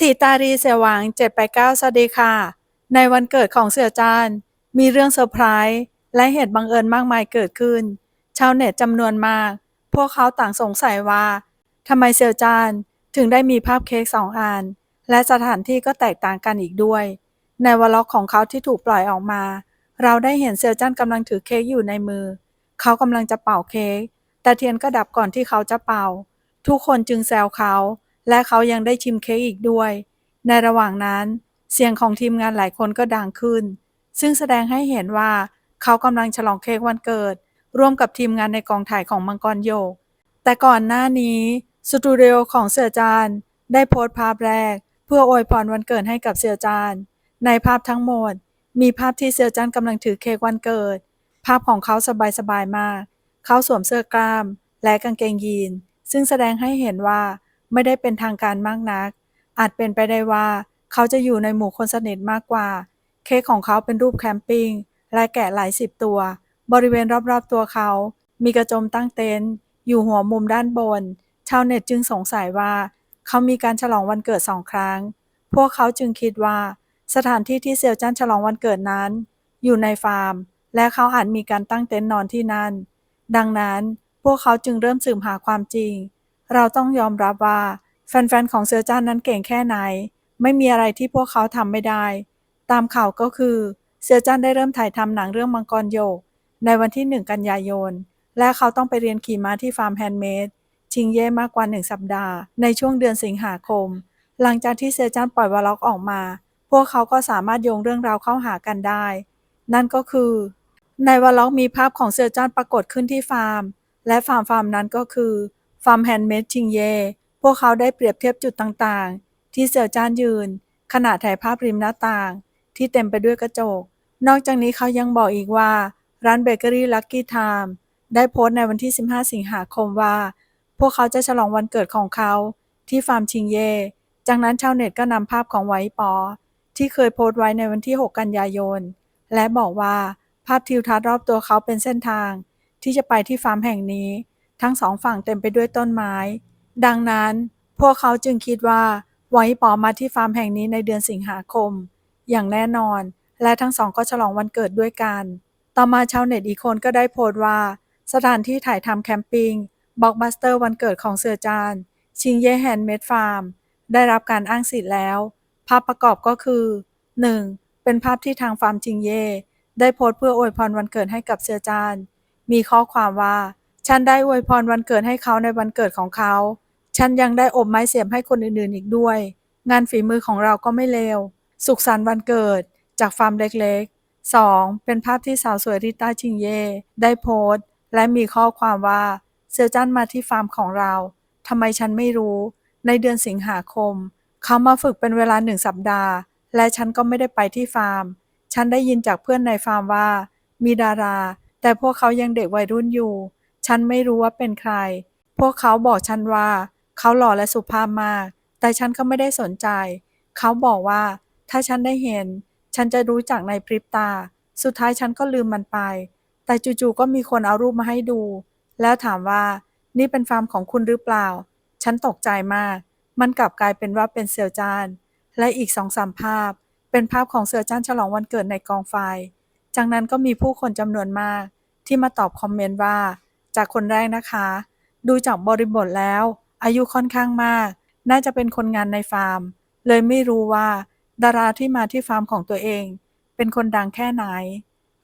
ถีตารีเสียหวัง789สวัสดีค่ะ ในวันเกิดของเสี่ยจานมีเรื่องเซอร์ไพรส์และเหตุบังเอิญมากมายเกิดขึ้น ชาวเน็ตจำนวนมาก พวกเขาต่างสงสัยว่าทำไมเสี่ยจานถึงได้มีภาพเค้กสองอัน และสถานที่ก็แตกต่างกันอีกด้วย ในวอลล็อกของเขาที่ถูกปล่อยออกมา เราได้เห็นเสี่ยจานกำลังถือเค้กอยู่ในมือ เขากำลังจะเป่าเค้กแต่เทียนก็ดับก่อนที่เขาจะเป่า ทุกคนจึงแซวเขา และเขายังได้ชิมเค้กอีกด้วย ในระหว่างนั้น เสียงของทีมงานหลายคนก็ดังขึ้น ซึ่งแสดงให้เห็นว่าเขากำลังฉลองเค้กวันเกิด ร่วมกับทีมงานในกองถ่ายของมังกรโยก แต่ก่อนหน้านี้สตูดิโอของเสือจานได้โพสต์ภาพแรก เพื่ออวยพรวันเกิดให้กับเสือจานในภาพทั้งหมด มีภาพที่เสือจานกำลังถือเค้กวันเกิด ภาพของเขาสบายๆมาก เขาสวมเสื้อกล้าม และกางเกงยีน ซึ่งแสดงให้เห็นว่า ไม่ได้เป็นทางการมากนัก อาจเป็นไปได้ว่า เขาจะอยู่ในหมู่คนสนิทมากกว่า เค้กของเขาเป็นรูปแคมปิ้งและแกะหลายสิบตัว บริเวณรอบๆตัวเขา มีกระโจมตั้งเต็นท์อยู่หัวมุมด้านบน ชาวเน็ตจึงสงสัยว่า เขามีการฉลองวันเกิดสองครั้ง พวกเขาจึงคิดว่า สถานที่ที่เซลจันฉลองวันเกิดนั้น อยู่ในฟาร์ม และเขาอาจมีการตั้งเต็นท์นอนที่นั่น ดังนั้นพวกเขาจึงเริ่มสืบหาความจริง เราต้องยอมรับว่าแฟนๆ ของเสือจ้านนั้นเก่งแค่ไหน ไม่มีอะไรที่พวกเขาทำไม่ได้ ตามข่าวก็คือเสือจ้านได้เริ่มถ่ายทำหนังเรื่องมังกรโยก ในวันที่ 1 กันยายน และเขาต้องไปเรียนขี่ม้าที่ฟาร์มแฮนด์เมดชิงเย่มากกว่า 1 สัปดาห์ ในช่วงเดือนสิงหาคม หลังจากที่เสือจ้านปล่อยวอลล็อกออกมา พวกเขาก็สามารถโยงเรื่องราวเข้าหากันได้ นั่นก็คือ ในวอลล็อกมีภาพของเสือจ้านปรากฏขึ้นที่ฟาร์ม และฟาร์มฟาร์มนั้นก็คือ ฟาร์มแฮนด์เมดชิงเย่พวกเขาได้เปรียบเทียบจุดต่างๆ ที่เสือจ้านยืน ขณะถ่ายภาพริมหน้าต่าง ที่เต็มไปด้วยกระจก นอกจากนี้เขายังบอกอีกว่า ร้านเบเกอรี่ลั c กี้ไทม์ได้โพสต์ในวันที่ 15 สิงหาคมว่า พวกเขาจะฉลองวันเกิดของเขา ที่ฟาร์มชิงเย่ จากนั้นชาวเน็ตก็นำภาพของไวปอ ที่เคยโพสต์ไว้ในวันที่ 6 กันยายน และบอกว่าภาพทิวทัศน์รอบตัวเขาเป็นเส้นทาง ที่จะไปที่ฟาร์มแห่งนี้ ทั้งสองฝั่งเต็มไปด้วยต้นไม้ ดังนั้นพวกเขาจึงคิดว่าไวปอมาที่ฟาร์มแห่งนี้ในเดือนสิงหาคม อย่างแน่นอน และทั้งสองก็ฉลองวันเกิดด้วยกัน ต่อมาชาวเน็ตอีกคนก็ได้โพสต์ว่า สถานที่ถ่ายทำแคมปิ้งบล็อกบัสเตอร์วันเกิดของเสือจาน ชิงเย่แฮนด์เมดฟาร์ม ได้รับการอ้างสิทธิ์แล้ว ภาพประกอบก็คือ 1. เป็นภาพที่ทางฟาร์มจิงเย่ได้โพสต์เพื่ออวยพรวันเกิดให้กับเสือจาน มีข้อความว่า ฉันได้อวยพรวันเกิดให้เขาในวันเกิดของเขา ฉันยังได้อบไม้เสียบให้คนอื่นๆอีกด้วย งานฝีมือของเราก็ไม่เลว สุขสันต์วันเกิด จากฟาร์มเล็กๆ 2. เป็นภาพที่สาวสวยริต้าชิงเย่ได้โพสต์ และมีข้อความว่าเสือจันมาที่ฟาร์มของเรา ทำไมฉันไม่รู้ ในเดือนสิงหาคม เขามาฝึกเป็นเวลาหนึ่งสัปดาห์ และฉันก็ไม่ได้ไปที่ฟาร์ม ฉันได้ยินจากเพื่อนในฟาร์มว่า มีดารา แต่พวกเขายังเด็กวัยรุ่นอยู่ ฉันไม่รู้ว่าเป็นใคร พวกเขาบอกฉันว่า เขาหล่อและสุภาพมาก แต่ฉันก็ไม่ได้สนใจ เขาบอกว่า ถ้าฉันได้เห็น ฉันจะรู้จักในพริบตา สุดท้ายฉันก็ลืมมันไป แต่จู่ๆก็มีคนเอารูปมาให้ดู แล้วถามว่า นี่เป็นฟาร์มของคุณหรือเปล่า ฉันตกใจมาก มันกลับกลายเป็นว่าเป็นเซลจาน และอีกสองสามภาพ เป็นภาพของเสือจ้านฉลองวันเกิดในกองไฟจากนั้นก็มีผู้คนจำนวนมากที่มาตอบคอมเมนต์ว่า จากคนแรกนะคะ ดูจากบริบทแล้ว อายุค่อนข้างมาก น่าจะเป็นคนงานในฟาร์ม เลยไม่รู้ว่า ดาราที่มาที่ฟาร์มของตัวเอง เป็นคนดังแค่ไหน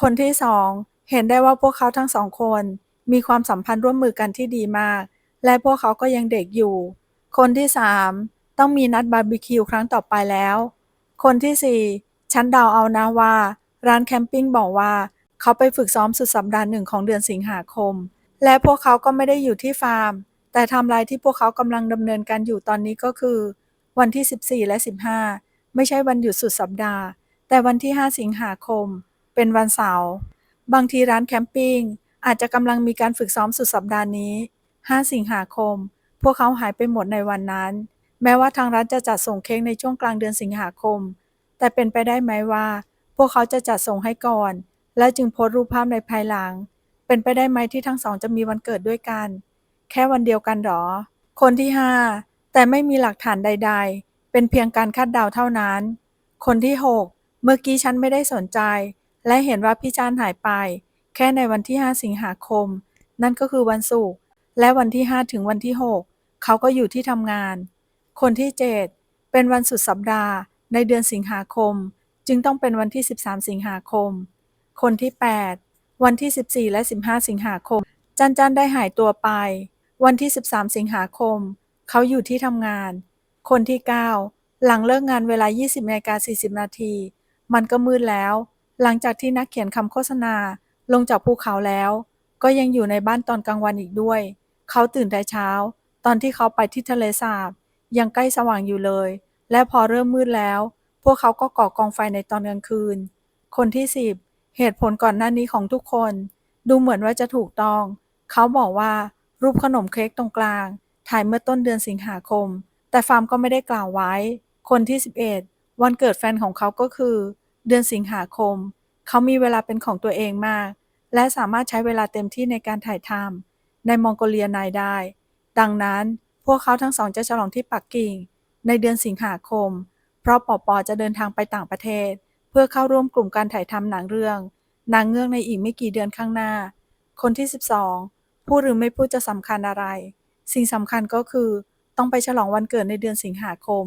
คนที่สองเห็นได้ว่าพวกเขาทั้งสองคน มีความสัมพันธ์ร่วมมือกันที่ดีมาก และพวกเขาก็ยังเด็กอยู่ คนที่สามต้องมีนัดบาร์บีคิวครั้งต่อไปแล้ว คนที่สี่ฉันเดาเอานะว่า ร้านแคมปิ้งบอกว่า เขาไปฝึกซ้อมสุดสัปดาห์หนึ่งของเดือนสิงหาคม และพวกเขาก็ไม่ได้อยู่ที่ฟาร์ม แต่ทำลายที่พวกเขากำลังดำเนินการอยู่ตอนนี้ก็คือ วันที่ 14 และ 15 ไม่ใช่วันหยุดสุดสัปดาห์ แต่วันที่ 5 สิงหาคม เป็นวันเสาร์บางทีร้านแคมปิ้งอาจจะกำลังมีการฝึกซ้อมสุดสัปดาห์นี้ 5 สิงหาคม พวกเขาหายไปหมดในวันนั้น แม้ว่าทางร้านจะจัดส่งเค้กในช่วงกลางเดือนสิงหาคม แต่เป็นไปได้ไหมว่า พวกเขาจะจัดส่งให้ก่อน และจึงโพสต์รูปภาพในภายหลัง เป็นไปได้ไหมที่ทั้งสองจะมีวันเกิดด้วยกัน แค่วันเดียวกันหรอ คนที่ห้าแต่ไม่มีหลักฐานใด ๆ เป็นเพียงการคาดเดาเท่านั้น คนที่6เมื่อกี้ฉันไม่ได้สนใจ และเห็นว่าพี่จานหายไป แค่ในวันที่ 5 สิงหาคม นั่นก็คือวันศุกร์และวันที่ 5 ถึงวันที่ 6 เขาก็อยู่ที่ทำงาน คนที่ 7 เป็นวันสุดสัปดาห์ ในเดือนสิงหาคม จึงต้องเป็นวันที่ 13 สิงหาคม คนที่ 8 วันที่ 14 และ 15 สิงหาคม จันจันได้หายตัวไป วันที่ 13 สิงหาคม เขาอยู่ที่ทำงาน คนที่ 9 หลังเลิกงานเวลา 20นาฬิกา40 นาที มันก็มืดแล้ว หลังจากที่นักเขียนคำโฆษณาลงจากภูเขาแล้ว ก็ยังอยู่ในบ้านตอนกลางวันอีกด้วย เขาตื่นแต่เช้า ตอนที่เขาไปที่ทะเลสาบ ยังใกล้สว่างอยู่เลย และพอเริ่มมืดแล้ว พวกเขาก็ก่อกองไฟในตอนกลางคืน คนที่10 เหตุผลก่อนหน้านี้ของทุกคน ดูเหมือนว่าจะถูกต้อง เขาบอกว่ารูปขนมเค้กตรงกลาง ถ่ายเมื่อต้นเดือนสิงหาคม แต่ฟาร์มก็ไม่ได้กล่าวไว้ คนที่ 11 วันเกิดแฟนของเขาก็คือ เดือนสิงหาคม เขามีเวลาเป็นของตัวเองมาก และสามารถใช้เวลาเต็มที่ในการถ่ายทำในมองโกเลียไนได้ ดังนั้นพวกเขาทั้งสองจะฉลองที่ปักกิ่ง ในเดือนสิงหาคม เพราะปอปอจะเดินทางไปต่างประเทศ พื่อเข้าร่วมกลุ่มการถ่ายทำหนังเรื่อง นางเงือกในอีกไม่กี่เดือนข้างหน้า คนที่ 12 พูดหรือไม่พูดจะสำคัญอะไร สิ่งสำคัญก็คือต้องไปฉลองวันเกิดในเดือนสิงหาคม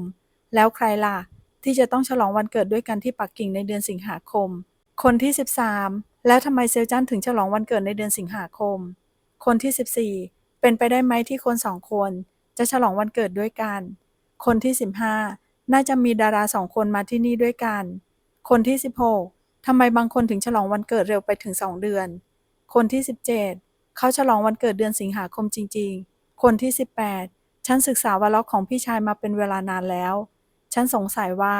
แล้วใครล่ะ ที่จะต้องฉลองวันเกิดด้วยกันที่ปักกิ่งในเดือนสิงหาคม คนที่ 13 แล้วทำไมเซลจันถึงฉลองวันเกิดในเดือนสิงหาคม คนที่ 14 เป็นไปได้ไหมที่คนสองคน จะฉลองวันเกิดด้วยกัน คนที่ 15 น่าจะมีดาราสองคนมาที่นี่ด้วยกัน คนที่ 16 ทำไมบางคนถึงฉลองวันเกิดเร็วไปถึง 2 เดือน คนที่ 17 เขาฉลองวันเกิดเดือนสิงหาคมจริง ๆ คนที่ 18 ฉันศึกษาวาล็อกของพี่ชายมาเป็นเวลานานแล้ว ฉันสงสัยว่า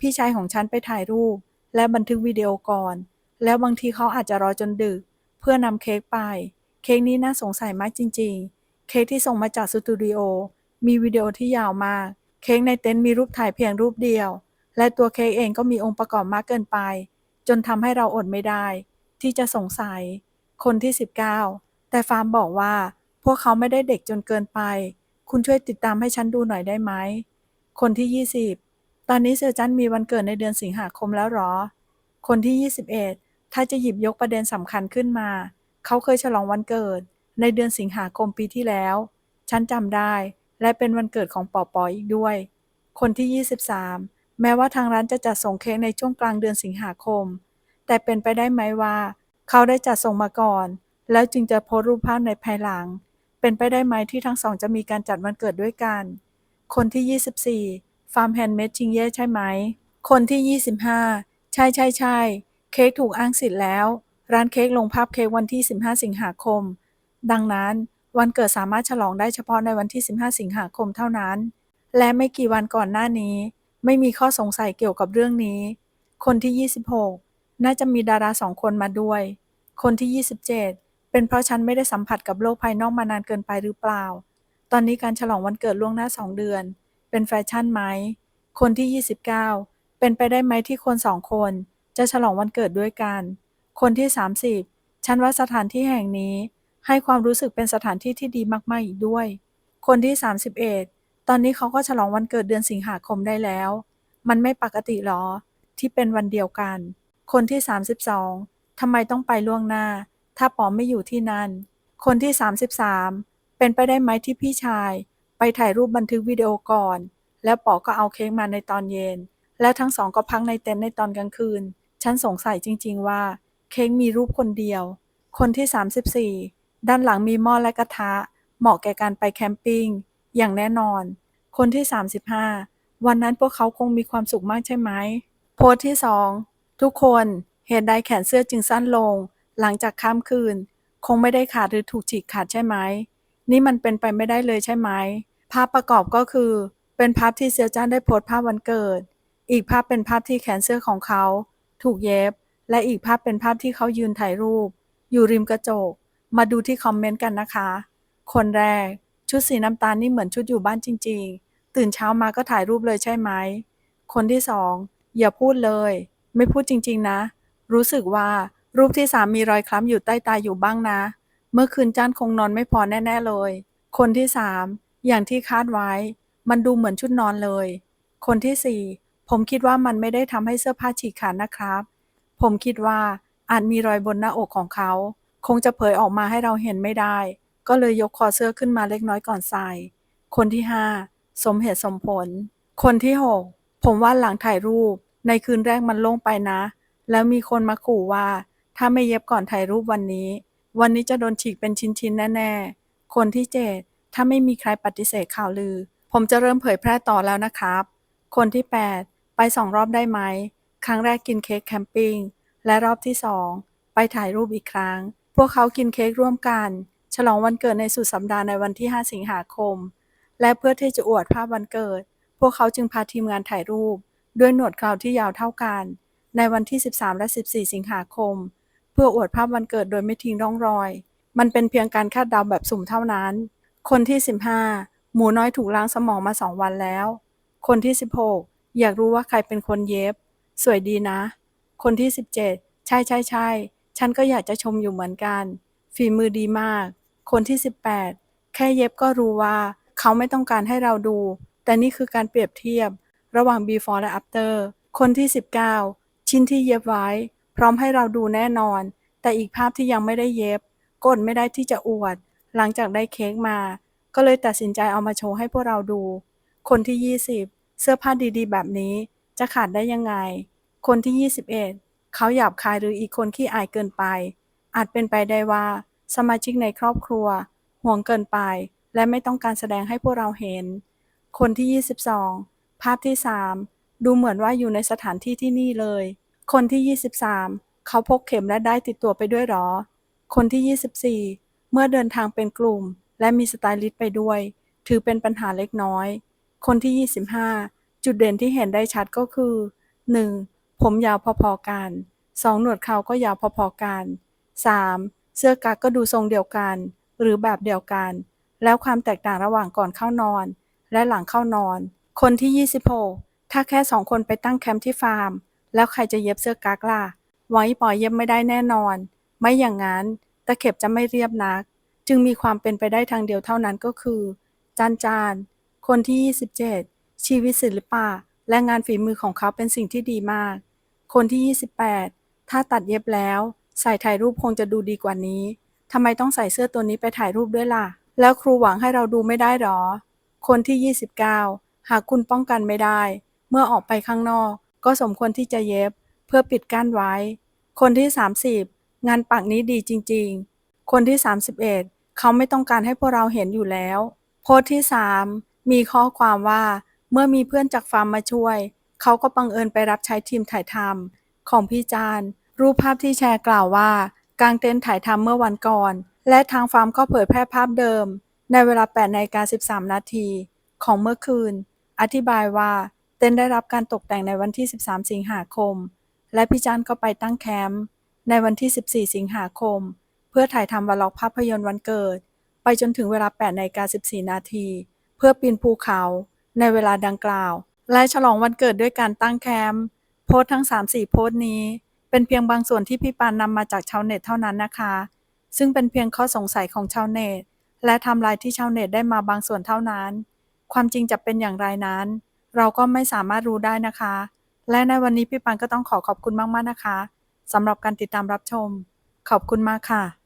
พี่ชายของฉันไปถ่ายรูป และบันทึกวิดีโอก่อน แล้วบางทีเขาอาจจะรอจนดึก เพื่อนำเค้กไป เค้กนี้น่าสงสัยมากจริง ๆ เค้กที่ส่งมาจากสตูดิโอมีวิดีโอที่ยาวมาก เค้กในเต็นท์มีรูปถ่ายเพียงรูปเดียว และตัวเค้กเองก็มีองค์ประกอบมากเกินไป จนทำให้เราอดไม่ได้ ที่จะสงสัย คนที่ 19 แต่ฟาร์มบอกว่า พวกเขาไม่ได้เด็กจนเกินไป คุณช่วยติดตามให้ฉันดูหน่อยได้ไหม คนที่ 20 ตอนนี้เซอร์จันมีวันเกิดในเดือนสิงหาคมแล้วหรอ คนที่ 21 ถ้าจะหยิบยกประเด็นสำคัญขึ้นมา เขาเคยฉลองวันเกิด ในเดือนสิงหาคมปีที่แล้ว ฉันจำได้ และเป็นวันเกิดของปอปออีกด้วย คนที่ 23 แม้ว่าทางร้านจะจัดส่งเค้กในช่วงกลางเดือนสิงหาคม แต่เป็นไปได้ไหมว่า เขาได้จัดส่งมาก่อน แล้วจึงจะโพสรูปภาพในภายหลัง เป็นไปได้ไหมที่ทั้งสองจะมีการจัดวันเกิดด้วยกัน คนที่ 24 ฟาร์มแฮนด์เมดจริงเย่ใช่ไหม คนที่ 25 ใช่ใช่ใช่เค้กถูกอ้างสิทธิ์แล้ว ร้านเค้กลงภาพเค้กวันที่ 15 สิงหาคม ดังนั้นวันเกิดสามารถฉลองได้เฉพาะในวันที่ 15 สิงหาคมเท่านั้น และไม่กี่วันก่อนหน้านี้ ไม่มีข้อสงสัยเกี่ยวกับเรื่องนี้ คนที่ 26 น่าจะมีดาราสองคนมาด้วย คนที่ 27 เป็นเพราะฉันไม่ได้สัมผัสกับโลกภายนอกมานานเกินไปหรือเปล่า ตอนนี้การฉลองวันเกิดล่วงหน้าสองเดือน เป็นแฟชั่นไหม คนที่ 29 เป็นไปได้ไหมที่คนสองคน จะฉลองวันเกิดด้วยกัน คนที่ 30 ฉันว่าสถานที่แห่งนี้ ให้ความรู้สึกเป็นสถานที่ที่ดีมากๆอีกด้วย คนที่ 31 ตอนนี้เขาก็ฉลองวันเกิดเดือนสิงหาคมได้แล้ว มันไม่ปกติหรอ ที่เป็นวันเดียวกัน คนที่ 32ทำไมต้องไปล่วงหน้า ถ้าป๋อไม่อยู่ที่นั่น คนที่ 33 เป็นไปได้ไหมที่พี่ชาย ไปถ่ายรูปบันทึกวิดีโอก่อน แล้วปอก็เอาเค้กมาในตอนเย็น แล้วทั้งสองก็พักในเต็นท์ในตอนกลางคืน ฉันสงสัยจริง ๆ ว่าเค้กมีรูปคนเดียว คนที่ 34 ด้านหลังมีหม้อและกระทะ เหมาะแก่การไปแคมปิ้ง อย่างแน่นอน คนที่ 35 วันนั้นพวกเขาคงมีความสุขมากใช่ไหม โพสต์ที่ 2 ทุกคนเหตุใดแขนเสื้อจึงสั้นลง หลังจากข้ามคืน คงไม่ได้ขาดหรือถูกฉีกขาดใช่ไหม นี่มันเป็นไปไม่ได้เลยใช่ไหม ภาพประกอบก็คือ เป็นภาพที่เซียวจ้านได้โพสต์ภาพวันเกิด อีกภาพเป็นภาพที่แขนเสื้อของเขา ถูกเย็บ และอีกภาพเป็นภาพที่เขายืนถ่ายรูป อยู่ริมกระจก มาดูที่คอมเมนต์กันนะคะ คนแรก ชุดสีน้ำตาลนี่เหมือนชุดอยู่บ้านจริง ๆ ตื่นเช้ามาก็ถ่ายรูปเลยใช่ไหม คนที่สองอย่าพูดเลย ไม่พูดจริง ๆ นะ รู้สึกว่ารูปที่สามมีรอยคล้ำอยู่ใต้ตาอยู่บ้างนะ เมื่อคืนจ้านคงนอนไม่พอแน่ ๆ เลย คนที่สามอย่างที่คาดไว้ มันดูเหมือนชุดนอนเลย คนที่4ผมคิดว่ามันไม่ได้ทำให้เสื้อผ้าฉีกขาดนะครับ ผมคิดว่าอาจมีรอยบนหน้าอกของเขา คงจะเผยออกมาให้เราเห็นไม่ได้ ก็เลยยกคอเสื้อขึ้นมาเล็กน้อยก่อนใส่คนที่5สมเหตุสมผล คนที่6ผมว่าหลังถ่ายรูป ในคืนแรกมันโล่งไปนะ แล้วมีคนมาขู่ว่า ถ้าไม่เย็บก่อนถ่ายรูปวันนี้ วันนี้จะโดนฉีกเป็นชิ้นๆแน่ๆ คนที่7ถ้าไม่มีใครปฏิเสธข่าวลือ ผมจะเริ่มเผยแพร่ต่อแล้วนะครับ คนที่ 8 ไปสองรอบได้ไหม ครั้งแรกกินเค้กแคมปิ้งและรอบที่2ไปถ่ายรูปอีกครั้ง พวกเขากินเค้กร่วมกัน ฉลองวันเกิดในสุดสัปดาห์ในวันที่ 5 สิงหาคม และเพื่อที่จะอวดภาพวันเกิด พวกเขาจึงพาทีมงานถ่ายรูป ด้วยหนวดเคราที่ยาวเท่ากัน ในวันที่ 13 และ 14 สิงหาคม เพื่ออวดภาพวันเกิดโดยไม่ทิ้งร่องรอย มันเป็นเพียงการคาดเดาแบบสุ่มเท่านั้น คนที่ 15 หมูน้อยถูกล้างสมองมาสองวันแล้ว คนที่ 16 อยากรู้ว่าใครเป็นคนเย็บ สวยดีนะ คนที่ 17 ใช่ใช่ใช่ฉันก็อยากจะชมอยู่เหมือนกัน ฝีมือดีมาก คนที่ 18 แค่เย็บก็รู้ว่าเขาไม่ต้องการให้เราดู แต่นี่คือการเปรียบเทียบ ระหว่าง before และ after คนที่ 19 ชิ้นที่เย็บไว้ พร้อมให้เราดูแน่นอน แต่อีกภาพที่ยังไม่ได้เย็บกดไม่ได้ที่จะอวด หลังจากได้เค้กมา ก็เลยตัดสินใจเอามาโชว์ให้พวกเราดู คนที่ 20 เสื้อผ้าดีๆ แบบนี้จะขาดได้ยังไง คนที่ 21 เขาหยาบคายหรืออีกคนขี้อายเกินไป อาจเป็นไปได้ว่า สมาชิกในครอบครัว ห่วงเกินไป และไม่ต้องการแสดงให้พวกเราเห็น คนที่ 22 ภาพที่ 3 ดูเหมือนว่าอยู่ในสถานที่ที่นี่เลย คนที่ 23 เขาพกเข็มและได้ติดตัวไปด้วยหรอ คนที่ 24 เมื่อเดินทางเป็นกลุ่ม และมีสไตลิสต์ไปด้วย ถือเป็นปัญหาเล็กน้อย คนที่ 25 จุดเด่นที่เห็นได้ชัดก็คือ 1. ผมยาวพอๆกัน 2. หนวดเขาก็ยาวพอๆกัน 3. เสื้อกั๊กก็ดูทรงเดียวกัน หรือแบบเดียวกัน แล้วความแตกต่างระหว่างก่อนเข้านอน และหลังเข้านอน คนที่ 26 ถ้าแค่สองคนไปตั้งแคมป์ที่ฟาร์ม แล้วใครจะเย็บเสื้อกั๊กล่ะ ไว้ปล่อยเย็บไม่ได้แน่นอน ไม่อย่างนั้นตะเข็บจะไม่เรียบนัก จึงมีความเป็นไปได้ทางเดียวเท่านั้นก็คือ จานจานคนที่ 27 ชีวิตศิลปะและงานฝีมือของเขาเป็นสิ่งที่ดีมาก คนที่ 28 ถ้าตัดเย็บแล้ว ใส่ถ่ายรูปคงจะดูดีกว่านี้ทำไมต้องใส่เสื้อตัวนี้ไปถ่ายรูปด้วยล่ะ แล้วครูหวังให้เราดูไม่ได้หรอ คนที่ 29 หากคุณป้องกันไม่ได้ เมื่อออกไปข้างนอก ก็สมควรที่จะเย็บ เพื่อปิดกั้นไว้ คนที่ 30 งานปักนี้ดีจริง ๆ คนที่ 31 เขาไม่ต้องการให้พวกเราเห็นอยู่แล้ว โพสที่ 3 มีข้อความว่า เมื่อมีเพื่อนจากฟาร์มมาช่วย เขาก็บังเอิญไปรับใช้ทีมถ่ายทำของพี่จาน รูปภาพที่แชร์กล่าวว่ากางเต็นท์ถ่ายทำเมื่อวันก่อน และทางฟาร์มก็เผยแพร่ภาพเดิม ในเวลา8นาฬิกา13 นาที ของเมื่อคืน อธิบายว่าเต็นท์ได้รับการตกแต่งในวันที่ 13 สิงหาคม และพี่จานก็ไปตั้งแคมป์ในวันที่ 14 สิงหาคม เพื่อถ่ายทำวล็อกภาพยนตร์วันเกิด ไปจนถึงเวลา8นาฬิกา14 นาที เพื่อปีนภูเขา ในเวลาดังกล่าว และฉลองวันเกิดด้วยการตั้งแคมป์โพสทั้ง 3-4 โพสนี้ เป็นเพียงบางส่วนที่พี่ปานนำมาจากชาวเน็ตเท่านั้นนะคะ ซึ่งเป็นเพียงข้อสงสัยของชาวเน็ต และทำลายที่ชาวเน็ตได้มาบางส่วนเท่านั้น ความจริงจะเป็นอย่างไรนั้น เราก็ไม่สามารถรู้ได้นะคะ และในวันนี้พี่ปานก็ต้องขอขอบคุณมากๆนะคะสำหรับการติดตามรับชม ขอบคุณมากค่ะ